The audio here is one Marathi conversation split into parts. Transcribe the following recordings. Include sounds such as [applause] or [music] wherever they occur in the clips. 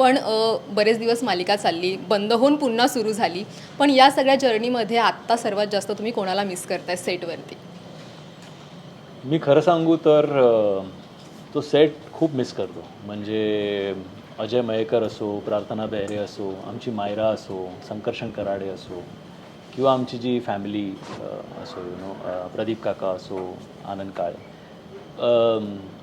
पण बरेच दिवस मालिका चालली बंद होऊन पुन्हा सुरू झाली. पण या सगळ्या जर्नीमध्ये आत्ता सर्वात जास्त तुम्ही कोणाला मिस करताय सेटवरती मी खरं सांगू तर तो सेट खूप मिस करतो. म्हणजे अजय मयेकर असो प्रार्थना बेहरे असो आमची मायरा असो संकर्षण कराडे असो किंवा आमची जी फॅमिली असो यु नो प्रदीप काका असो Anand Kale.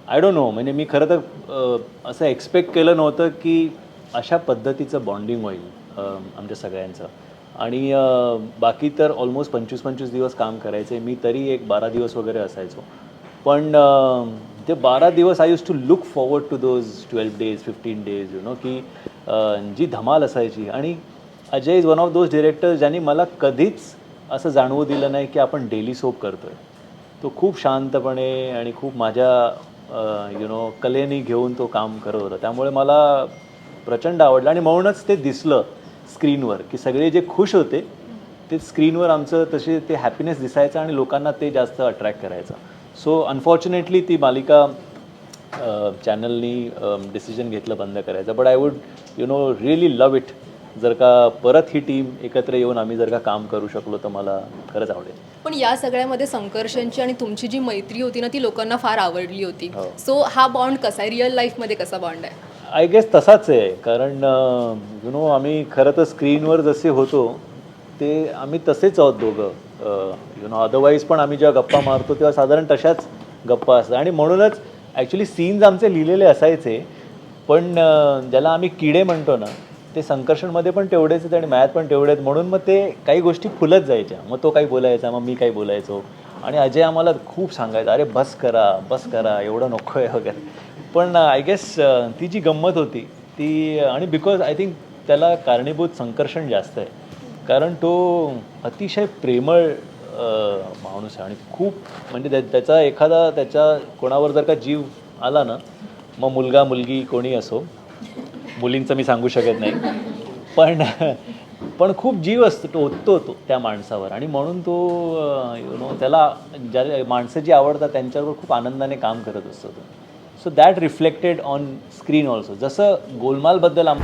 I don't know म्हणजे मी खरं तर असं एक्सपेक्ट केलं नव्हतं की अशा पद्धतीचं बॉन्डिंग होईल आमच्या सगळ्यांचं. आणि बाकी तर ऑलमोस्ट पंचवीस पंचवीस दिवस काम करायचे मी तरी एक बारा दिवस वगैरे असायचो. पण ते बारा दिवस I use to look forward to those twelve days fifteen days you know की जी धमाल असायची. आणि Ajay is one of those director ज्यांनी मला कधीच असं जाणवू दिलं नाही की आपण डेली सोप करतोय. तो खूप शांतपणे आणि खूप माझ्या यु नो कलेने घेऊन तो काम करत होता. त्यामुळे मला प्रचंड आवडलं आणि म्हणूनच ते दिसलं स्क्रीनवर की सगळे जे खुश होते ते स्क्रीनवर आमचं तसे ते हॅपीनेस दिसायचं आणि लोकांना ते जास्त अट्रॅक्ट करायचं. सो अनफॉर्च्युनेटली ती मालिका चॅनलनी डिसिजन घेतलं बंद करायचं. But I would you know really love it जर का परत ही टीम एकत्र येऊन आम्ही जर का काम करू शकलो तर मला खरंच आवडेल. पण या सगळ्यामध्ये संकर्षणची आणि तुमची जी मैत्री होती ना ती लोकांना फार आवडली होती. हो. सो हा बॉन्ड कसा आहे? रिअल लाईफमध्ये कसा बॉन्ड आहे? आय गेस तसाच आहे. कारण यु नो आम्ही खरं तर स्क्रीनवर जसे होतो ते आम्ही तसेच आहोत दोघं. यु नो अदरवाईज पण आम्ही जेव्हा गप्पा मारतो तेव्हा साधारण तशाच गप्पा असतात. आणि म्हणूनच ॲक्च्युली सीन्स आमचे लिहिलेले असायचे पण ज्याला आम्ही किडे म्हणतो ना ते संकर्षणमध्ये पण तेवढेच आहेत आणि मॅथ पण तेवढे आहेत. म्हणून मग ते काही गोष्टी फुलत जायच्या. मग तो काही बोलायचा मग मी काही बोलायचो. आणि अजय आम्हाला खूप सांगायचं अरे बस करा बस करा एवढं नको आहे वगैरे. पण uh, आय गेस uh, ती जी गंमत होती ती uh, आणि बिकॉज आय थिंक त्याला कारणीभूत संकर्षण जास्त आहे. कारण तो अतिशय प्रेमळ माणूस आहे आणि खूप म्हणजे त्या त्याचा एखादा त्याच्या कोणावर जर का जीव आला ना मग मुलगा मुलगी कोणी असो मुलींचं मी सांगू शकत नाही. पण [laughs] पण खूप जीव असतो तो ओततो तो त्या माणसावर. आणि म्हणून तो यु नो त्याला ज्या माणसं जी आवडतात त्यांच्यावर खूप आनंदाने काम करत असतो तो. So that reflected on screen also जसं गोलमालबद्दल आम